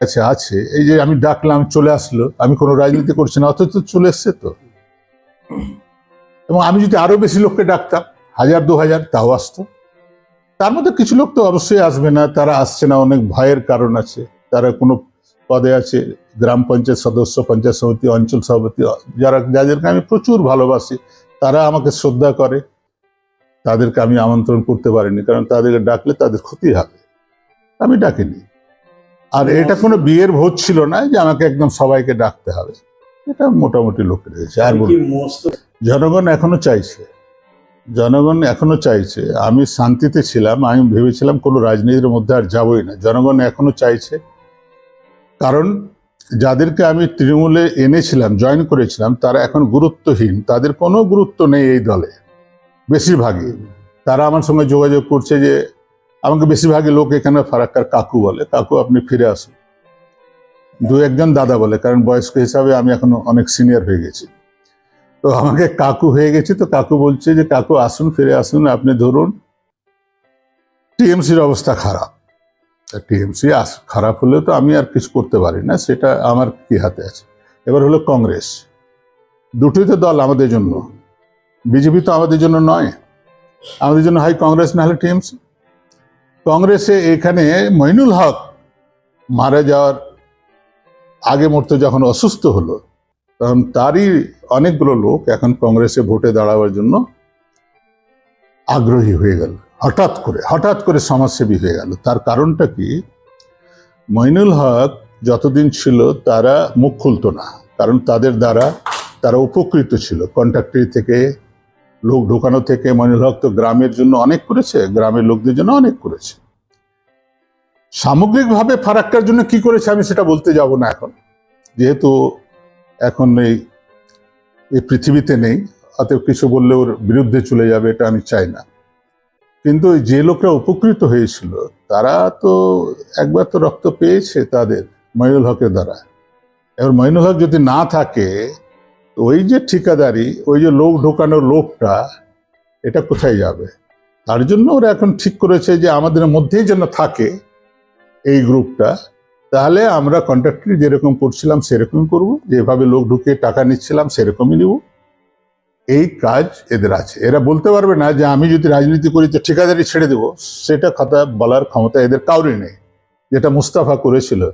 কাছে আছে, এই যে আমি ডাকলাম, চলে আসলো, আমি কোনো রাজনীতি করছি না, অথচ চলে এসছে তো। এবং আমি যদি আরও বেশি লোককে ডাকতাম, হাজার, দু হাজার, তাও আসতো। তার মধ্যে কিছু লোক তো অবশ্যই আসবে না, তারা আসছে না, অনেক ভয়ের কারণ আছে। তারা কোনো পদে আছে, গ্রাম পঞ্চায়েত সদস্য, পঞ্চায়েত সমিতি, অঞ্চল সভাপতি, যারা, যাদেরকে আমি প্রচুর ভালোবাসি, তারা আমাকে শ্রদ্ধা করে। তাদেরকে আমি আমন্ত্রণ করতে পারিনি, কারণ তাদেরকে ডাকলে তাদের ক্ষতি হবে। আমি ডাকিনি। আর এটা কোনো বিয়ের ভোজ ছিল না যে আমাকে একদম সবাইকে ডাকতে হবে। এটা মোটামুটি লোক রয়েছে। আর জনগণ এখনও চাইছে। জনগণ এখনও চাইছে। আমি শান্তিতে ছিলাম আমি ভেবেছিলাম কোনো রাজনীতির মধ্যে আর যাবই না। জনগণ এখনও চাইছে। কারণ যাদেরকে আমি তৃণমূলে এনেছিলাম জয়েন করেছিলাম তারা এখন গুরুত্বহীন। তাদের কোনো গুরুত্ব নেই এই দলে। বেশিরভাগই। তারা আমার সঙ্গে যোগাযোগ করছে যে আমাকে বেশিরভাগই লোক এখানে ফারাক্কার কাকু বলে। কাকু, আপনি ফিরে আসুন। দু একজন দাদা বলে, কারণ বয়স্ক হিসাবে আমি এখন অনেক সিনিয়র হয়ে গেছি। তো আমাকে কাকু হয়ে গেছে, তো কাকু বলছে যে, কাকু, আসুন, ফিরে আসুন, আপনি ধরুন, টিএমসির অবস্থা খারাপ। টিএমসি খারাপ হলে তো আমি আর কিছু করতে পারি না, সেটা আমার কি হাতে আছে। এবার হলো কংগ্রেস। দুটোই তো দল আমাদের জন্য। বিজেপি তো আমাদের জন্য নয়। আমাদের জন্য হয় কংগ্রেস, না হলে টিএমসি। কংগ্রেসে এখানে মইনুল হক মারা যাওয়ার আগে মরতে যখন অসুস্থ হলো, তখন তারই অনেকগুলো লোক এখন কংগ্রেসে ভোটে দাঁড়াবার জন্য আগ্রহী হয়ে গেল। হঠাৎ করে হঠাৎ করে সমাজসেবী হয়ে গেল। তার কারণটা কি? মইনুল হক যতদিন ছিল তারা মুখ খুলতো না, কারণ তাদের দ্বারা তারা উপকৃত ছিল। কন্ট্রাক্টরি থেকে লোক ঢোকানো থেকে মইনুল হক তো গ্রামের জন্য অনেক করেছে, গ্রামের লোকদের জন্য অনেক করেছে। সামগ্রিকভাবে ফারাক্কার জন্য কি করেছে আমি সেটা বলতে যাব না এখন। যেহেতু এখন এই এই পৃথিবীতে নেই, অতএব কিছু বললে ওর বিরুদ্ধে চলে যাবে এটা আমি চাই না। কিন্তু যে লোকরা উপকৃত হয়েছিল, তারা তো একবার তো রক্ত পেয়েছে তাদের মইনুল হকের দ্বারা। এবার মইনুল হক যদি না থাকে ওই যে ঠিকাদারি, ওই যে লোক ঢোকানোর লোকটা, এটা কোথায় যাবে? তার জন্য ওরা এখন ঠিক করেছে যে আমাদের মধ্যেই যেন থাকে এই গ্রুপটা। তাহলে আমরা কন্ট্রাক্টরি যেরকম করছিলাম সেরকমই করব। যেভাবে লোক ঢুকিয়ে টাকা নিচ্ছিলাম সেরকমই নিব। এই কাজ এদের আছে। এরা বলতে পারবে না যে আমি যদি রাজনীতি করি তো ঠিকাদারি ছেড়ে দেব। সেটা কথা বলার ক্ষমতা এদের কাউরই নেই। যেটা মুস্তাফা করেছিল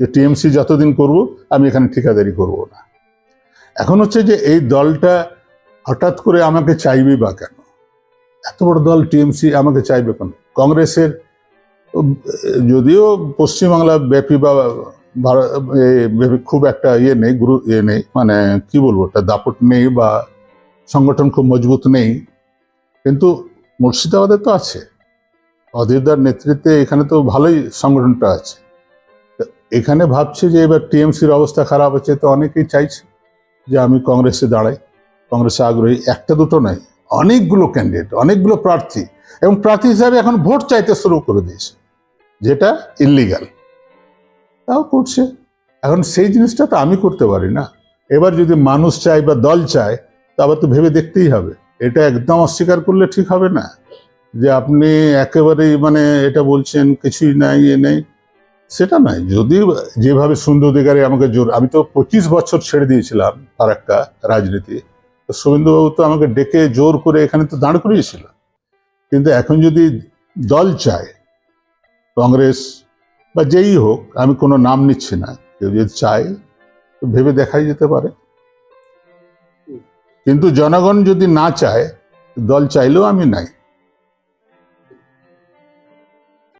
যে টিএমসি যতদিন করব, আমি এখানে ঠিকাদারি করব না। এখন হচ্ছে যে এই দলটা হঠাৎ করে আমাকে চাইবে বা কেন? এত বড় দল টিএমসি আমাকে চাইবে কেন? কংগ্রেসের, যদিও পশ্চিমবাংলা ব্যাপী বা খুব একটা ইয়ে নেই, গুরু ইয়ে নেই মানে কি বলব একটা দাপট নেই বা সংগঠন খুব মজবুত নেই, কিন্তু মুর্শিদাবাদে তো আছে। অধীরদার নেতৃত্বে এখানে তো ভালোই সংগঠনটা আছে। এখানে ভাবছে যে এবার টিএমসির অবস্থা খারাপ হচ্ছে, তো অনেকেই চাইছে। যে আমি কংগ্রেসে দাঁড়াই, কংগ্রেসে আগ্রহী, একটা দুটো নয় অনেকগুলো ক্যান্ডিডেট অনেকগুলো প্রার্থী এবং প্রার্থী হিসাবে এখন ভোট চাইতে শুরু করে দিয়েছে, যেটা ইলিগাল তাও করছে। এখন সেই জিনিসটা তো আমি করতে পারি না। এবার যদি মানুষ চায় বা দল চায় তা আবার তো ভেবে দেখতেই হবে। এটা একদম অস্বীকার করলে ঠিক হবে না। যে আপনি একেবারেই মানে এটা বলছেন, কিছুই নাই ইয়ে নেই। সেটা নয় যদি যেভাবে সুন্দর অধিকারী আমাকে জোর, আমি তো পঁচিশ বছর ছেড়ে দিয়েছিলাম আর একটা রাজনীতি। তো শুভেন্দুবাবু তো আমাকে ডেকে জোর করে এখানে তো দাঁড় করিয়েছিল। কিন্তু এখন যদি দল চায়, কংগ্রেস বা যেই হোক, আমি কোনো নাম নিচ্ছি না। কেউ যদি চায়, তো ভেবে দেখাই যেতে পারে। কিন্তু জনগণ যদি না চায়, দল চাইলেও আমি নাই।